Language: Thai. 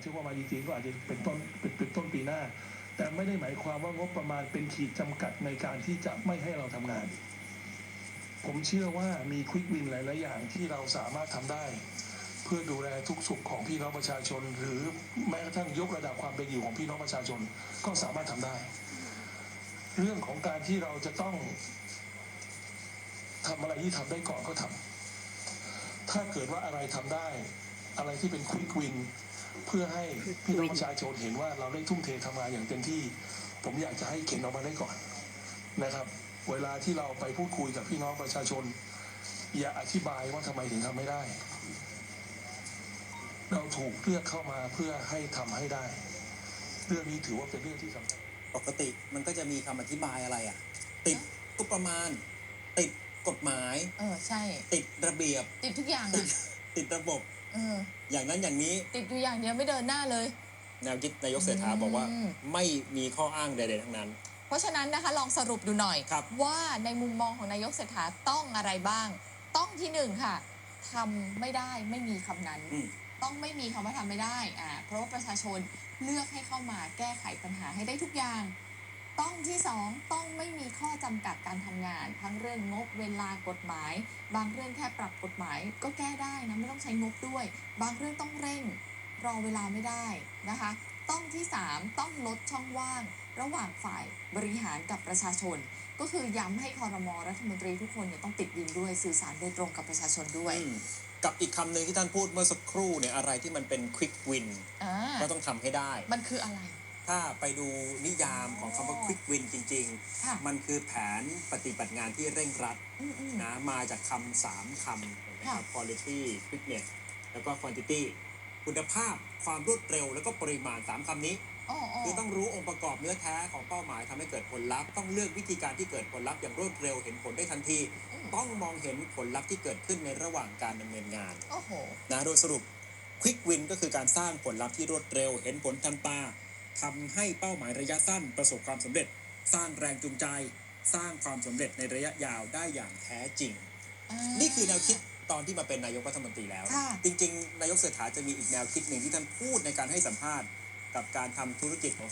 เชื่อว่ามาจริงๆก็อาจจะเป็นต้นเป็นเป็นต้นปีหน้า แต่ไม่ได้หมายความว่างบประมาณเป็นขีดจำกัดในการที่จะไม่ให้เราทำงาน ผมเชื่อว่ามีควิกวินหลายๆอย่างที่เราสามารถทำได้ เพื่อดูแลทุกสุขของพี่น้องประชาชน หรือแม้กระทั่งยกระดับความเป็นอยู่ของพี่น้องประชาชนก็สามารถทำได้ เรื่องของการที่เราจะต้องทำอะไรที่ทำได้ก่อนก็ทำถ้าเกิดว่าอะไรทำได้ อะไรที่เป็นควิกวิน เพื่อให้พี่น้องประชาชนเห็นว่าเราได้ทุ่มเททำงานอย่างเต็มที่ ผมอยากจะให้เข็นออกมาได้ก่อนนะครับ เวลาที่เราไปพูดคุยกับพี่น้องประชาชน อย่าอธิบายว่าทำไมถึงทำไม่ได้ เราถูกเลือกเข้ามาเพื่อให้ทำให้ได้ เรื่องนี้ถือว่าเป็นเรื่องที่สำคัญปกติมันก็จะมีคำอธิบายอะไรอะ ติดก็ประมาณติดกฎหมาย เออใช่ ติดระเบียบ ติดทุกอย่างติดอะติดระบบ เอออย่างนั้นอย่างนี้ติดอยู่อย่างเดียวไม่เดินหน้าเลย แนวคิดนายกเศรษฐาบอกว่าอืม ไม่มีข้ออ้างใดๆทั้งนั้น เพราะฉะนั้นนะคะลองสรุปดูหน่อย ครับ ว่าในมุมมองของนายกเศรษฐาต้องอะไรบ้าง ต้องที่หนึ่งค่ะทำไม่ได้ไม่มีคำนั้น อืม ต้องไม่มีคำว่าทำไม่ได้อ่าเพราะว่าประชาชนเลือกให้เข้ามาแก้ไขปัญหาให้ได้ทุกอย่าง ต้องที่สองต้องไม่มีข้อจำกัดการทำงาน ทั้งเรื่องงบเวลากฎหมาย บางเรื่องแค่ปรับกฎหมายก็แก้ได้นะไม่ต้องใช้งบด้วย บางเรื่องต้องเร่งรอเวลาไม่ได้นะคะ ต้องที่ 3 ต้องลดช่องว่าง ระหว่างฝ่ายบริหารกับประชาชน ก็คือย้ำให้คอรมอรัฐมนตรีทุกคนเนี่ยต้องติดดินด้วยสื่อสารโดยตรงกับประชาชนด้วยอืมกับอีกคำหนึ่งที่ท่านพูดเมื่อสักครู่เนี่ยอะไรที่มันเป็นควิกวินอ่าก็ต้องทำให้ได้ มันคืออะไร ถ้าไปดูนิยามของคำว่าควิกวินจริง ค่ะๆ มันคือแผนปฏิบัติงานที่เร่งรัดอืมอืม นะมาจากคำสามคำนะครับค่ะ quality quickness แล้วก็ quantity คุณภาพความรวดเร็ว แล้วก็ปริมาณสามคำนี้อ๋ออ๋อคือต้องรู้องค์ประกอบเนื้อแท้ของเป้าหมายทำให้เกิดผลลัพธ์ต้องเลือกวิธีการที่เกิดผลลัพธ์อย่างรวดเร็วเห็นผลได้ทันทีต้องมองเห็นผลลัพธ์ที่เกิดขึ้นในระหว่างการดำเนินงานโอ้โห นะโดยสรุป Quick Win ก็คือการสร้างผลลัพธ์ที่รวดเร็ว เห็นผลทันตา ทำให้เป้าหมายระยะสั้นประสบความสำเร็จ สร้างแรงจูงใจ สร้างความสำเร็จในระยะยาวได้อย่างแท้จริง นี่คือแนวคิดตอนที่มาเป็นนายกรัฐมนตรีแล้วค่ะจริง ๆ นายกเศรษฐาจะมีอีกแนวคิดหนึ่งที่ท่านพูดในการให้สัมภาษณ์ กับการทำธุรกิจของ